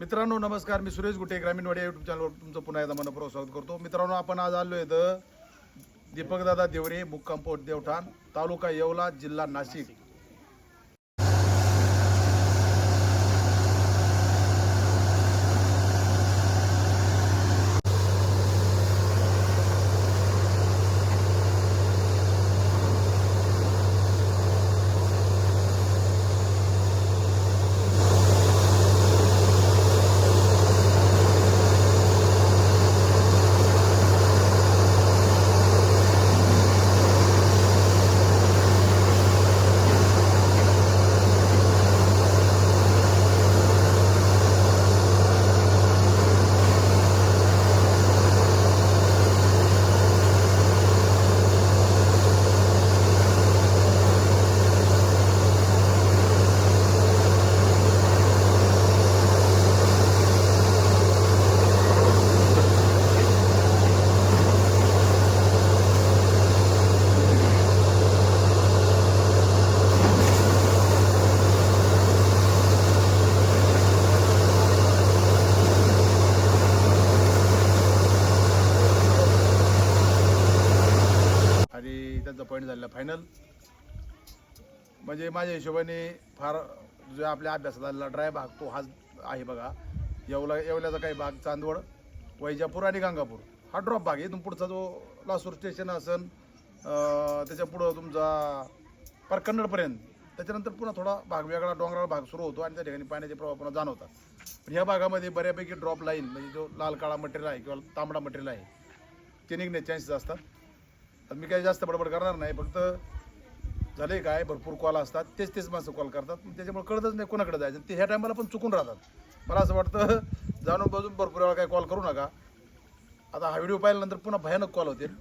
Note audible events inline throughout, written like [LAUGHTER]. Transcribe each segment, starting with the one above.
मित्रांनो नमस्कार. मी सुरेश गुटे ग्रामीण वाडिया युट्यूब चॅनलवर तुमचं पुन्हा एकदा मनपूर्वक स्वागत करतो. मित्रांनो आपण आज आलो इथं दीपकदादा देवरे मुक्काम पोट देवठाण तालुका येवला जिल्हा नाशिक आणि त्यांचा पॉईंट झालेला फायनल म्हणजे माझ्या हिशोबाने फार जो आपल्या अभ्यासात आलेला ड्राय भाग तो हाच आहे बघा. येवला येवल्याचा काही भाग चांदवड वैजापूर आणि गंगापूर. हा ड्रॉप भाग आहे. तुम पुढचा जो लासूर स्टेशन असन त्याच्या पुढं तुमचा परकन्नडपर्यंत त्याच्यानंतर पुन्हा थोडा भाग वेगळा डोंगराळ भाग सुरू होतो आणि त्या ठिकाणी पाण्याचे प्रवाह पुन्हा जाणवतात. पण ह्या भागामध्ये बऱ्यापैकी ड्रॉप लाईन म्हणजे जो लाल काळा मटेरियल आहे किंवा तांबडा मटेरियल आहे ते निघण्याचे चान्सेस असतात. तर मी काही जास्त बडबड करणार नाही फक्त झाले काय भरपूर कॉल असतात तेच तेच माणसं कॉल करतात. त्याच्यामुळे कळतच नाही कोणाकडे जायचं. ते ह्या टायमाला पण चुकून राहतात. मला असं वाटतं जाणून बाजून भरपूर वेळा काही कॉल करू नका. आता हा व्हिडिओ पाहिल्यानंतर पुन्हा भयानक कॉल होतील.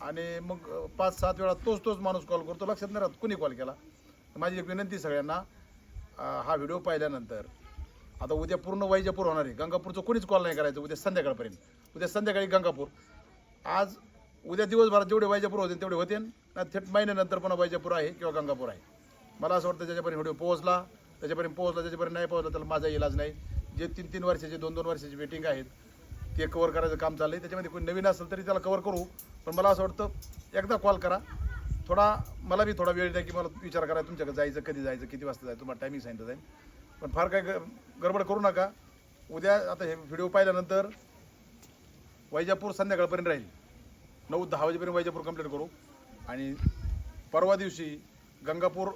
आणि मग पाच सात वेळा तोच तोच माणूस कॉल करतो. लक्षात नाही राहत कुणी कॉल. केला माझी एक विनंती सगळ्यांना हा व्हिडिओ पाहिल्यानंतर आता उद्या पूर्ण वैजापूर होणार आहे. गंगापूरचं कोणीच कॉल नाही करायचं उद्या संध्याकाळपर्यंत. उद्या संध्याकाळी गंगापूर. आज उद्या दिवसभरात जेवढे वैजापूर होते तेवढे होते. ना थेट महिन्यानंतर पुन्हा वैजापूर आहे किंवा गंगापूर आहे. मला असं वाटतं ज्याच्यापर्यंत व्हिडिओ पोहोचला त्याच्यापर्यंत पोहोचला त्याच्यापर्यंत नाही पोहोचला त्याला माझा इलाज नाही. जे तीन तीन वर्षाचे दोन दोन वर्षाची वेटिंग आहेत ते कवर करायचं काम चाललं आहे त्याच्यामध्ये कोणी नवीन असेल तरी त्याला कवर करू. पण मला असं वाटतं एकदा कॉल करा. थोडा मला बी थोडा वेळ द्या की मला विचार करा तुमच्याकडे जायचं कधी जायचं किती वाजता जायचं तुम्हाला टायमिंग सांगितलं जाईल. पण फार काय ग- गडबड करू नका. उद्या आता हे व्हिडिओ पाहिल्यानंतर वैजापूर संध्याकाळपर्यंत राहील. नऊ दहा वाजेपर्यंत वैजापूर कंप्लीट करू. आणि परवा दिवशी गंगापूर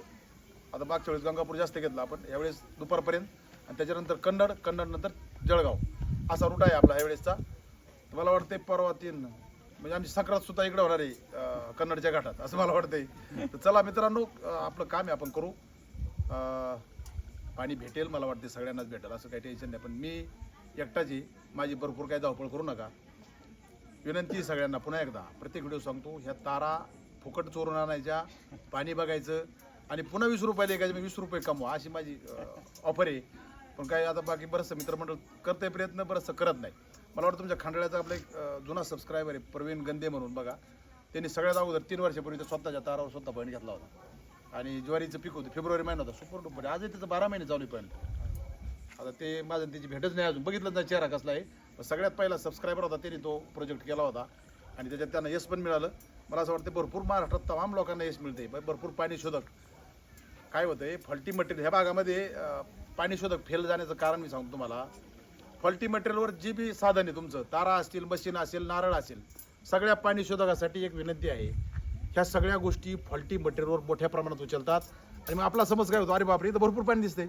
आता मागच्या वेळेस गंगापूर जास्त घेतला आपण यावेळेस दुपारपर्यंत. आणि त्याच्यानंतर कन्नड कन्नडनंतर जळगाव. असा रूट आहे आपला यावेळेसचा. तर मला वाटते परवा तीन म्हणजे आमची संक्रांत सुद्धा इकडे होणार आहे कन्नडच्या घाटात असं मला वाटतंय. तर चला मित्रांनो आपलं काम आहे आपण करू. पाणी भेटेल मला वाटते सगळ्यांनाच भेटेल असं काही टेन्शन नाही. पण मी एकटाची माझी भरपूर काही धावपळ करू नका. विनंती सगळ्यांना. पुन्हा एकदा प्रत्येक व्हिडिओ सांगतो ह्या तारा फुकट चोरून आणायच्या पाणी बघायचं आणि पुन्हा वीस रुपयाला एकाचे मी वीस रुपये कमवा अशी माझी ऑफर आहे. पण काय आता बाकी बरंचसं मित्रमंडळ करते प्रयत्न बरंचसं करत नाही. मला वाटतं तुमच्या खांडाळ्याचा आपला एक जुना सबस्क्रायबर आहे प्रवीण गंदे म्हणून बघा. त्यांनी सगळ्यात अगोदर तीन वर्षापूर्वी त्या स्वतःच्या तारावर स्वतः पॉईंट घेतला होता. आणि ज्वारीचं पीक होतं फेब्रुवारी महिना होता सुपर डुपर आजही त्याचं बारा महिने चालू पॉईंट आता ते माझं त्याची भेटच नाही अजून. बघितलं नाही चेहरा कसला आहे. सगळ्यात पहिला सबस्क्रायबर होता त्यांनी तो प्रोजेक्ट केला होता. आणि त्याच्यात त्यांना यश पण मिळालं. मला असं वाटतं भरपूर महाराष्ट्रात तमाम लोकांना यश मिळते भरपूर पाणी शोधक. काय होतं आहे फॉल्टी मटेरियल ह्या भागामध्ये पाणी शोधक फेल जाण्याचं कारण मी सांगतो तुम्हाला. फॉल्टी मटेरियलवर जी बी साधन आहे तुमचं तारा असतील मशीन असेल नारळ असेल सगळ्या पाणी शोधकासाठी एक विनंती आहे. ह्या सगळ्या गोष्टी फॉल्टी मटेरियलवर मोठ्या प्रमाणात उचलतात. आणि मग आपला समज काय होतो अरे बापरे इथं भरपूर पाणी दिसते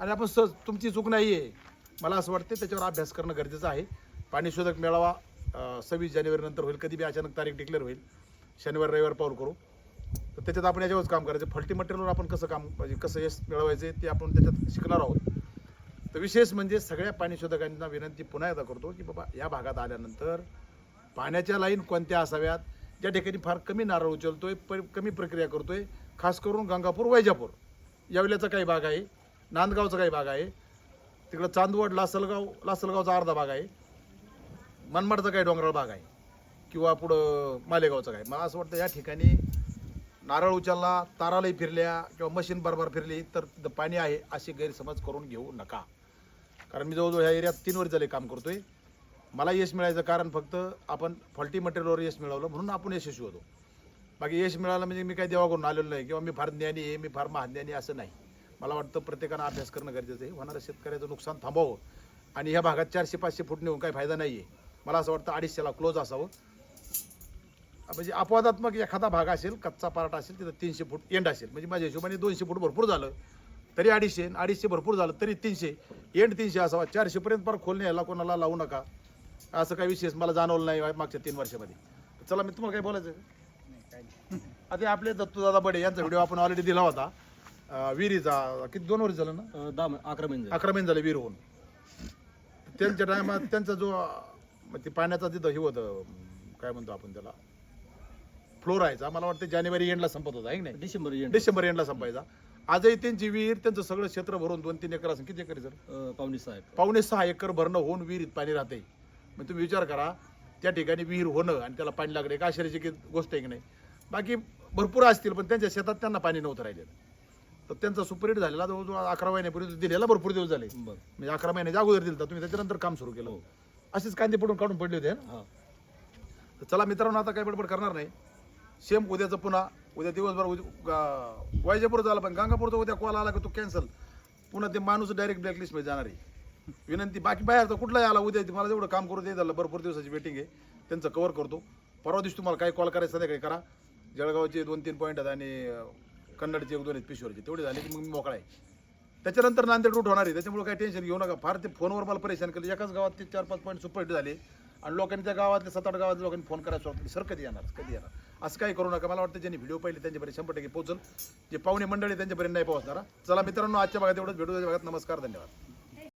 आणि आपण स तुमची चूक नाही आहे मला असं वाटते त्याच्यावर अभ्यास करणं गरजेचं आहे. पाणीशोधक मेळावा सव्वीस जानेवारीनंतर होईल. कधी बी अचानक तारीख डिक्लेअर होईल. शनिवार रविवार पाऊल करू. तर त्याच्यात आपण याच्यावरच काम करायचं. फल्टी मटेरियलवर आपण कसं काम म्हणजे कसं यश मिळवायचे ते आपण त्याच्यात शिकणार आहोत. तर विशेष म्हणजे सगळ्या पाणी शोधकांना विनंती पुन्हा एकदा करतो की बाबा या भागात आल्यानंतर पाण्याच्या लाईन कोणत्या असाव्यात? ज्या ठिकाणी फार कमी नारळ उचलतोय प कमी प्रक्रिया करतोय खास करून गंगापूर वैजापूर. यावल्याचा काही भाग आहे. नांदगावचा काही भाग आहे. तिकडं चांदवड लासलगाव लासलगावचा अर्धा भाग आहे. मनमाडचा काही डोंगराळ भाग आहे. किंवा पुढं मालेगावचा काय मला असं वाटतं या ठिकाणी नारळ उचलला तारालाही फिरल्या किंवा मशीन बरोबर फिरली तर तिथं पाणी आहे अशी गैरसमज करून घेऊ नका. कारण मी जवळजवळ ह्या एरियात तीन वर्ष झाले काम करतोय. मला यश मिळायचं कारण फक्त आपण फॉल्टी मटेरियलवर यश मिळवलं म्हणून आपण यशस्वी होतो. बाकी यश मिळालं म्हणजे मी काही देवाकडून आलेलो नाही किंवा मी फार ज्ञानी आहे मी फार महाज्ञानी असं नाही. मला वाटतं प्रत्येकानं अभ्यास करणं गरजेचं आहे. होणाऱ्या शेतकऱ्याचं नुकसान थांबावं. आणि ह्या भागात चारशे पाचशे फूट नेऊन काही फायदा नाही आहे मला असं वाटतं अडीचशेला क्लोज असावं. म्हणजे अपवादात्मक एखादा भाग असेल कच्चा पार्ट असेल तिथं तीनशे फूट एंड असेल. म्हणजे माझ्या हिशोबाने दोनशे फूट भरपूर झालं तरी अडीचशे अडीचशे भरपूर झालं तरी तीनशे. एंड तीनशे असावा. चारशेपर्यंत फार खोल न्यायला कोणाला लावू नका. असं काही विशेष मला जाणवलं नाही मागच्या तीन वर्षामध्ये. चला मी तुम्हाला काय बोलायचं? आहे? [LAUGHS] आता आपले दत्तूदादा बडे यांचा व्हिडिओ आपण ऑलरेडी दिला होता. अं, विहिरीचा किती दोन वर्ष झालं ना? अं, दहा अकरा महिने झाले. अकरा महिने झाले विहीर होऊन. त्यांच्या टायमात त्यांचा जो अं, ते पाण्याचा तिथं हे होतं अं, काय म्हणतो आपण त्याला? फ्लोर राहायचा मला वाटतं जानेवारी एंडला संपत होता आहे की नाही? डिसेंबर एंड डिसेंबर एंडला संपायचा. आजही त्यांची विहीर त्यांचं सगळं क्षेत्र भरून दोन तीन एकर असेल किती एकर आहे सर? अं, पावणे साहेब पावणे सहा एकर भरणं होऊन विहिरीत पाणी राहते मग तुम्ही विचार करा त्या ठिकाणी विहीर होणं आणि त्याला पाणी लागणं एक आश्चर्याची की गोष्ट आहे की नाही? बाकी भरपूर असतील पण त्यांच्या शेतात त्यांना पाणी नव्हतं राहिलेलं. तर त्यांचा सुपरहिट झालेला जवळजवळ अकरा महिन्यापूर्वी दिलेला भरपूर दिवस झाले. म्हणजे अकरा महिन्याच्या अगोदर दिलं तुम्ही त्याच्यानंतर काम सुरू केलं. हो. असेच कांदे पडून काढून पडले होते ना? हा. तर चला मित्रांनो आता काही बडबड करणार नाही. सेम उद्याचं पुन्हा उद्या दिवसभर वैजापूर झाला पण गंगापूरचा उद्या कॉल आला की तो कॅन्सल पुन्हा ते माणूस डायरेक्ट ब्लॅकलिस्टमध्ये जाणार आहे. विनंती बाकी बाहेर तर कुठलाही आला उद्या ते मला जेवढं काम करू दे झालं भरपूर दिवसाची वेटिंग आहे. त्यांचं कव्हर करतो. परवा दिवशी तुम्हाला काय कॉल करायचं संध्याकाळी करा. जळगावचे दोन तीन पॉईंट आहेत आणि कन्नडचे एक दोन आहेत पिशोरचे तेवढे झाले की मग मी मोकळा आहे. त्याच्यानंतर नांदेड रूट होणार आहे. त्याच्यामुळे काही टेन्शन घेऊ नका. फार ते फोनवर मला परेशान केलं. एकाच गावात ते चार पाच पॉईंट सुपरहिट झाले. आणि लोकांनी त्या गावातल्या सात आठ गावातल्या लोकांनी फोन करायला सुरुवात केली. सर कधी येणार? कधी येणार? असं काही करू नका. मला वाटतं ज्यांनी व्हिडिओ पाहिले त्यांच्यापर्यंत शंभर टक्के पोहोचल. जे पाहुणे मंडळी त्यांच्यापर्यंत नाही पोहोचणार चला मित्रांनो आजच्या भागात एवढंच. भेटू त्याच्या भागात. नमस्कार धन्यवाद.